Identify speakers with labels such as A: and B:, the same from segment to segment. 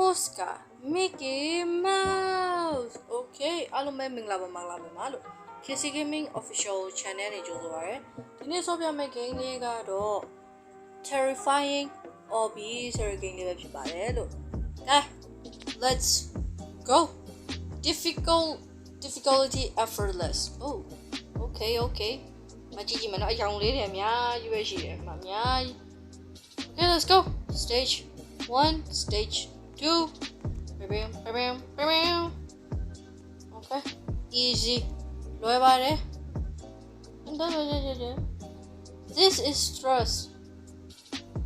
A: mouse က Mickey Mouse Okay အားလုံးပဲမင်္ဂလာပါမင်္ဂလာပါမလို့ KC Gaming Official Channel နဲ့ကြိုဆိုပါရစေဒီနေ့ဆော့ပြမယ့် game လေးကတော့ Terrifying Obby ဆိုတဲ့ game လေးပဲဖြစ်ပါတယ်လို့ Okay let's go difficult difficulty effortless oh okay okay မကြည့်ကြည့်မနော်အယောင်လေးတွေအများကြီးပဲရှိတယ်အများကြီး Okay, let's go. Stage one, stage two. Ba-bam, bam, bam. Okay, easy. Lower. This is thrust.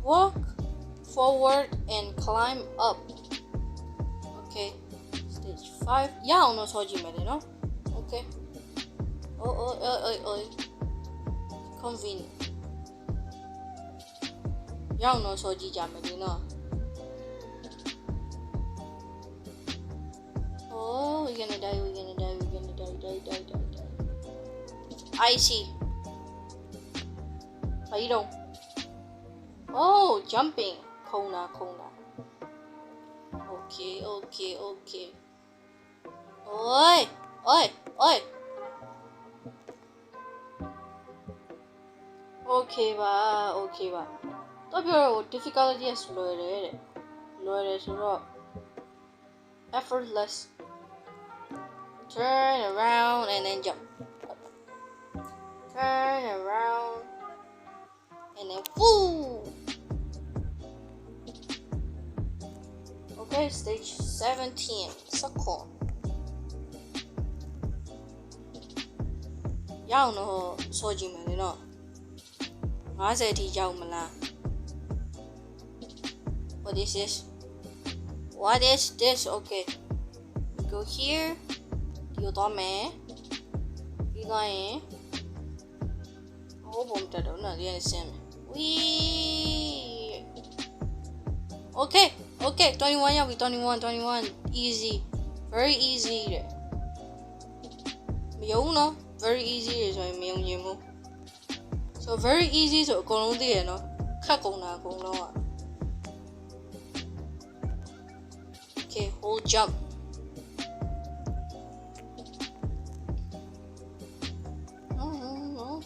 A: Walk forward and climb up. Okay, stage five. Yeah, almost hold you, no? Okay. Oh, oh, oh, oh, oh. Convenient. Yeah, almost hold you, no? I see. How you doing? Oh, jumping. Kona, Kona. Okay, okay, okay. Oi, oi, oi. Okay ပါ okay ပါတော့ပြောတော့ difficulty ကလွယ်တယ်တဲ့လွယ်တယ်ဆိုတော့ effortless turn around and then jump turn around and then fool. Okay, stage 17. Circle. Y'all know Soji Man, you know. I said he Yao Milan. What is this? What is this? Okay. Go here. You don't man. You don't hope Okay, okay, 21 yeah, we 21, 21. Easy. Very easy. Me no, very easy is my me you. So very easy so go on there no. kakong na kong go. Okay, whole jump.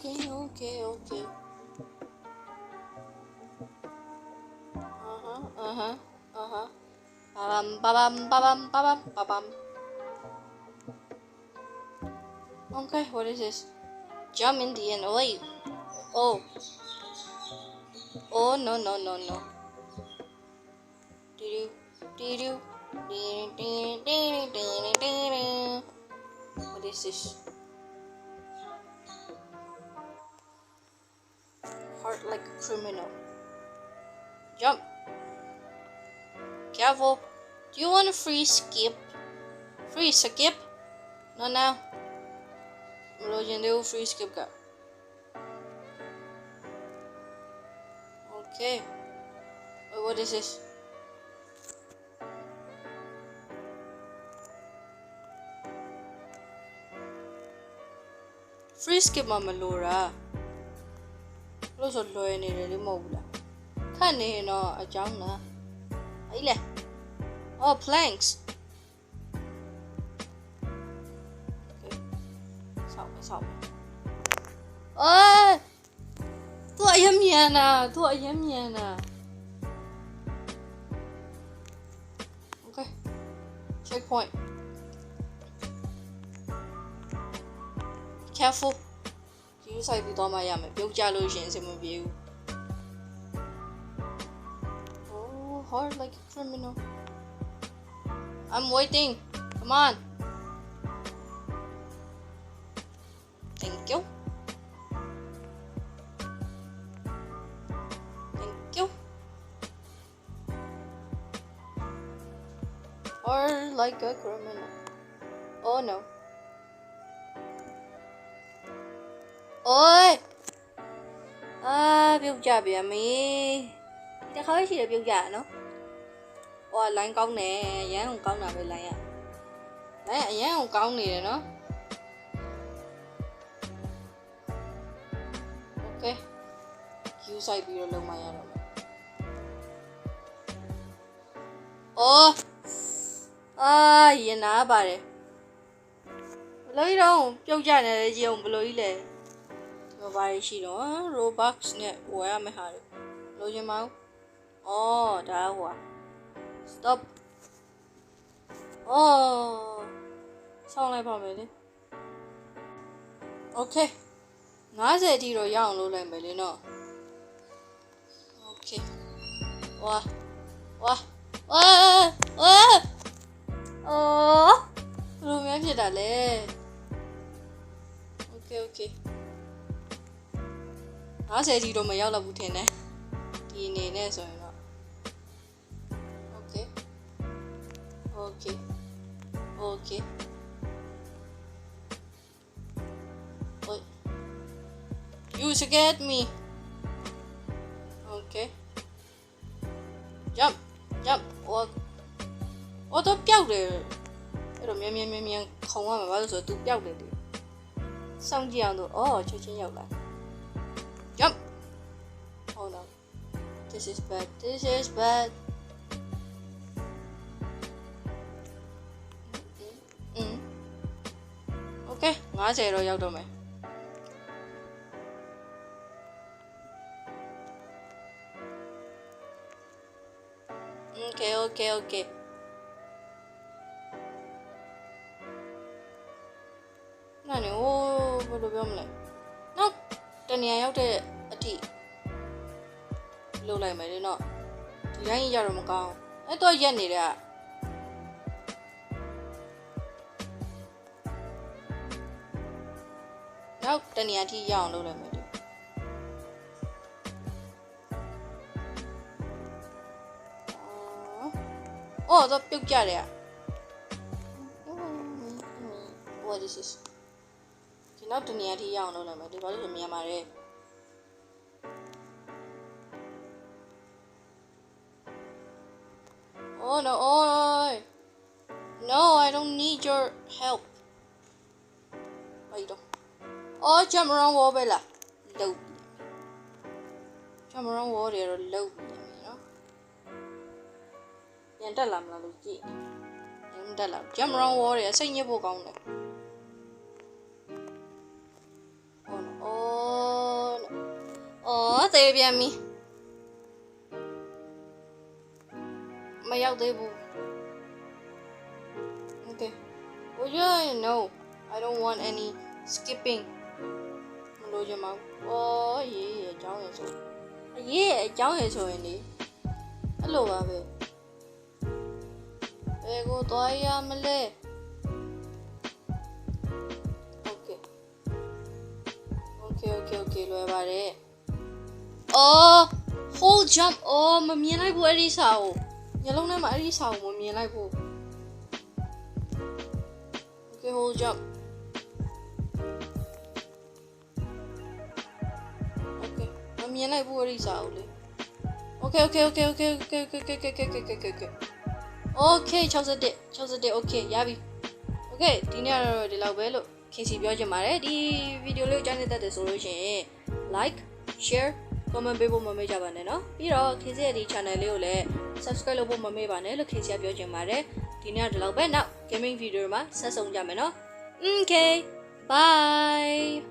A: Okay okay okay. Uh-huh uh-huh uh-huh. Babam babam babam babam babam. Okay what is this? Jump in the end. Away Oh. Oh no no no no. Doo doo What is this? Like a criminal. Jump. Careful. Do you want a free skip? Free skip? No now. Melojan free skip ka. Okay. Wait, what is this? Free skip မှာမ လိုတာလို့ဆိုလွယ်နေတယ်လေမဟုတ်ဘူးလားခတ်နေရင်တော့အကြောင်းလားအဲ့လေ Oh planks ဆောက်မယ်ဆောက်မယ်အော် သူအရင်မြန်တာသူအရင်မြန်တာ Okay checkpoint careful ဒီလိုဆိုင်ပြီးတော့မှရမယ်ပြုတ်ကြလို့ရှင်အဆင်မပြေဘူး Oh hard like a criminal I'm waiting come on Thank you Thank you. Or like a criminal. Oh no. โอ้ยအာပြုတ်ကြပြန်မေးတခါရှိတယ်ပြုတ်ကြရနော်ဟောလိုင်းကောင်းတယ်ရန်ကောင်းတာပဲလိုင်းရလိုင်းအရန်ကောင်းနေတယ်နော်โอเคယူဆိုင်ပြီးတော့လုံမရတော့မယ်အော်အာရင်နာပါတယ်ဘလို့ကြီးတော့ပြုတ်ကြနေတယ်ရေုံဘလို့ကြီးလဲ ဒီမှာဘာရှိတော့ Robux နဲ့ဝယ်ရမယ့်ဟာတွေလိုချင်မအောင်အော်ဒါဟို stop အော်ဆောင်းလိုက်ပါမယ်လေ Okay 90အထိတော့ရအောင်လုပ်လိုက်မယ်လေနော် Okay ဝါဝါဝါဝါအော်ဘယ်လိုများဖြစ်တာလဲ Okay okay 90အထိတော့မရောက်တော့ဘူးထင်တယ်ဒီအနေနဲ့ဆိုရင်တော့ Okay Okay Okay Wait. You scared me. Okay. Jump, jump. ဟောဟောတော့ပျောက်တယ်အဲ့တော့မြန်မြန်မြန်မြန်ခုံရမှာဘာလို့ဆိုတော့ तू ပျောက်တယ်လေစောင့်ကြည့်အောင်တော့အော်ချက်ချင်းရောက်လာ This is bad. This is bad. 응. 오케이. ngã về rồi giao đồ mày. Okay, okay, okay. 나는 오, 별로 배움래. 난, 다니야, 여태, 어디? လုပ်လိုက်မယ်လေနော်ဒီတိုင်းရတော့မကောင်းအဲ့တော့ရက်နေတဲ့ကနောက်တနေရာထိရအောင်လုပ်လိုက်မယ်လေအော်တော့ပြုတ်ကြတယ်อ่ะ What is this ဒီနောက်တနေရာထိရအောင်လုပ်လိုက်မယ်ဒီဘာလို့ဆိုမြန်ပါတယ် no, no, oh, no. No, I don't need your help. Wait, don't. Oh, jump around wall, Bella. Load. Jump around wall, there, load me, you know. Yan làm là được gì? Yan ta làm jump around wall, there, sao nhớ vô công này. Oh, no, oh, no. Oh, tê bia mi. ပြီ မရောက်သေးဘူး Okay. Oh yeah, no. I don't want any skipping. မလို့ချင်ပါဘူး။အော်ရေးအကြောင်းရယ်ဆို။အရေးအကြောင်းရယ်ဆိုရင်လေအဲ့လိုပါပဲ။ဘယ်ကိုသွားရမလဲ။ Okay. Okay, okay, okay လွယ်ပါတယ်။အော် hold jump အော်မမြင်လိုက်ဘူးအဲ့ဒီစာကို ညလုံးထဲမှာအဲ့ဒီစာကိုမမြင်လိုက်ဘူး Okay, hold jump. Okay. မမြင်လိုက်ဘူးအဲ့ဒီစာကိုလေ Okay, okay, okay, okay, okay, okay, okay, okay, okay, okay, okay, okay. Okay, 61 61 okay ရပြီ Okay ဒီနေ့ကတော့ဒီလောက်ပဲလို့ခင်စီပြောချင်ပါတယ်ဒီဗီဒီယိုလေးကိုကြားနေတတ်တယ်ဆိုလို့ရှိရင် like share comment ပေးဖို့မမေ့ကြပါနဲ့နော်ပြီးတော့ခင်စီရဲ့ဒီ channel လေးကိုလည်း subscribe လုပ်ဖို့မမေ့ပါနဲ့လို့ခင်စီကပြောချင်ပါတယ်ဒီနေ့တော့ဒီလောက်ပဲနောက် gaming video မှာဆက်ဆုံကြမယ်နော် okay bye